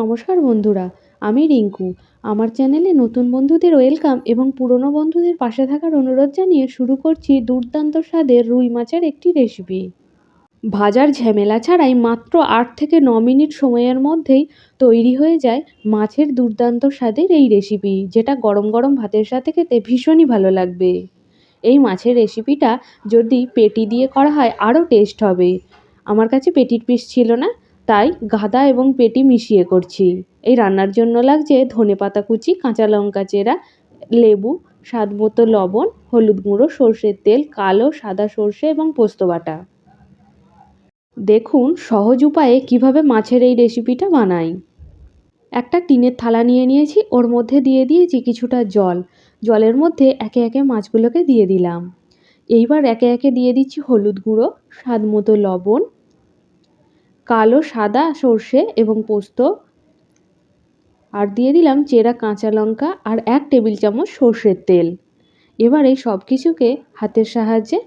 নমস্কার বন্ধুরা, আমি রিঙ্কু। আমার চ্যানেলে নতুন বন্ধুদের ওয়েলকাম এবং পুরনো বন্ধুদের পাশে থাকার অনুরোধ জানিয়ে শুরু করছি দুর্দান্ত স্বাদের রুই মাছের একটি রেসিপি ভাজার ঝামেলা ছাড়াই মাত্র আট থেকে ন মিনিট সময়ের মধ্যেই তৈরি হয়ে যায় মাছের দুর্দান্ত স্বাদের এই রেসিপি যেটা গরম গরম ভাতের সাথে খেতে ভীষণই ভালো লাগবে। এই মাছের রেসিপিটা যদি পেটি দিয়ে করা হয়, আরও টেস্ট হবে। আমার কাছে পেটির পিস ছিল না তাই গাদা এবং পেটি মিশিয়ে করছি। এই রান্নার জন্য লাগছে ধনে পাতা কুচি, কাঁচা লঙ্কা চেরা, লেবু, স্বাদ মতো লবণ, হলুদ গুঁড়ো, সর্ষের তেল, কালো সাদা সর্ষে এবং পোস্ত বাটা। দেখুন সহজ উপায়ে কীভাবে মাছের এই রেসিপিটা বানাই। একটা টিনের থালা নিয়ে নিয়েছি, ওর মধ্যে দিয়ে দিয়েছি কিছুটা জল। জলের মধ্যে একে একে মাছগুলোকে দিয়ে দিলাম। এইবার একে একে দিয়ে দিচ্ছি হলুদ গুঁড়ো, স্বাদ মতো লবণ কালো, সাদা, সর্ষে এবং পোস্ত। আর দিয়ে দিলাম চেরা কাঁচা লঙ্কা আর এক টেবিল চামচ সর্ষের তেল। এবার এই সব কিছুকে হাতের সাহায্যে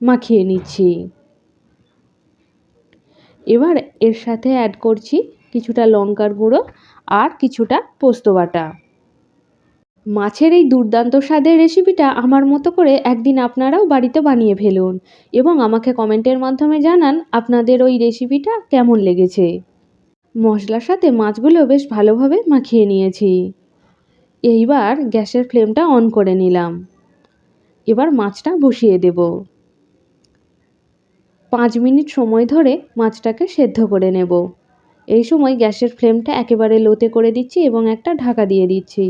মাখিয়ে নিচ্ছি। এবার এর সাথে অ্যাড করছি কিছুটা লঙ্কার গুঁড়ো আর কিছুটা পোস্ত বাটা। মাছের এই দুর্দান্ত স্বাদের রেসিপিটা আমার মতো করে একদিন আপনারাও বাড়িতে বানিয়ে ফেলুন এবং আমাকে কমেন্টের মাধ্যমে জানান আপনাদের ওই রেসিপিটা কেমন লেগেছে। মশলার সাথে মাছগুলো বেশ ভালোভাবে মাখিয়ে নিয়েছি। এইবার গ্যাসের ফ্লেমটা অন করে নিলাম। এবার মাছটা বসিয়ে দেব। পাঁচ মিনিট সময় ধরে মাছটাকে সেদ্ধ করে নেব। এই সময় গ্যাসের ফ্লেমটা একেবারে লোতে করে দিচ্ছি এবং একটা ঢাকা দিয়ে দিচ্ছি।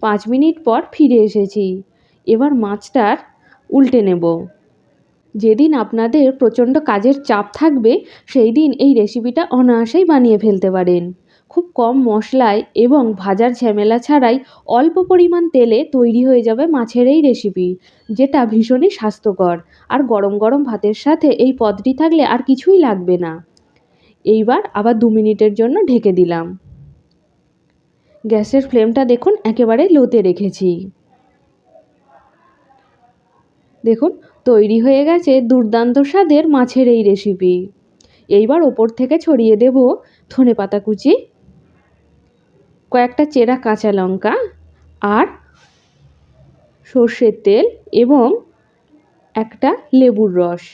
পাঁচ মিনিট পর ফিরে এসেছি। এবার মাছটার উল্টে নেব। যেদিন আপনাদের প্রচণ্ড কাজের চাপ থাকবে, সেই দিন এই রেসিপিটা অনায়াসেই বানিয়ে ফেলতে পারেন। খুব কম মশলায় এবং ভাজার ঝামেলা ছাড়াই অল্প পরিমাণ তেলে তৈরি হয়ে যাবে মাছের এই রেসিপি যেটা ভীষণই স্বাস্থ্যকর। আর গরম গরম ভাতের সাথে এই পদটি থাকলে আর কিছুই লাগবে না। এইবার আবার দু মিনিটের জন্য ঢেকে দিলাম। গ্যাসের ফ্লেমটা দেখুন, একেবারে লোতে রেখেছি। দেখুন, তৈরি হয়ে গেছে দুর্দান্ত স্বাদের মাছের এই রেসিপি এইবার ওপর থেকে ছড়িয়ে দেব ধনে পাতা কুচি, কয়েকটা চেরা কাঁচা লঙ্কা আর সর্ষের তেল এবং একটা লেবুর রস।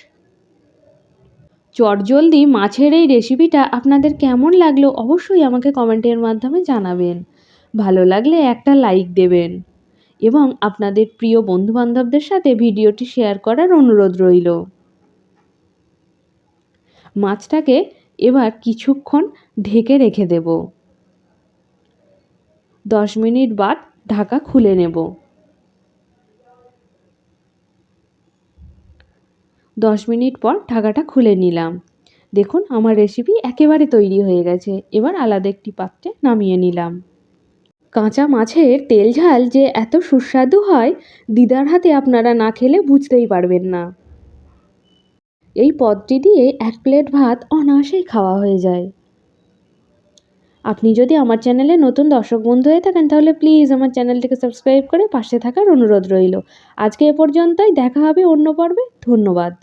চটজলদি মাছের এই রেসিপিটা আপনাদের কেমন লাগল অবশ্যই আমাকে কমেন্টের মাধ্যমে জানাবেন। ভালো লাগলে একটা লাইক দেবেন। এবং আপনাদের প্রিয় বন্ধুবান্ধবদের সাথে ভিডিওটি শেয়ার করার অনুরোধ রইল। মাছটাকে এবার কিছুক্ষণ ঢেকে রেখে দেব। দশ মিনিট বাদ ঢাকা খুলে নেব। দশ মিনিট পর ঢাকাটা খুলে নিলাম। দেখুন, আমার রেসিপি একেবারে তৈরি হয়ে গেছে। এবার আলাদা একটি পাত্রে নামিয়ে নিলাম। কাঁচা মাছের তেল ঝাল যে এত সুস্বাদু হয়, দিদার হাতে আপনারা না খেলে বুঝতেই পারবেন না। এই পদটি দিয়ে এক প্লেট ভাত অনায়াসেই খাওয়া হয়ে যায়। আপনি যদি আমার চ্যানেলে নতুন দর্শক বন্ধু হয়ে থাকেন, তাহলে প্লিজ আমার চ্যানেলটিকে সাবস্ক্রাইব করে পাশে থাকার অনুরোধ রইল। আজকে এ পর্যন্তই, দেখা হবে অন্য পর্বে। ধন্যবাদ।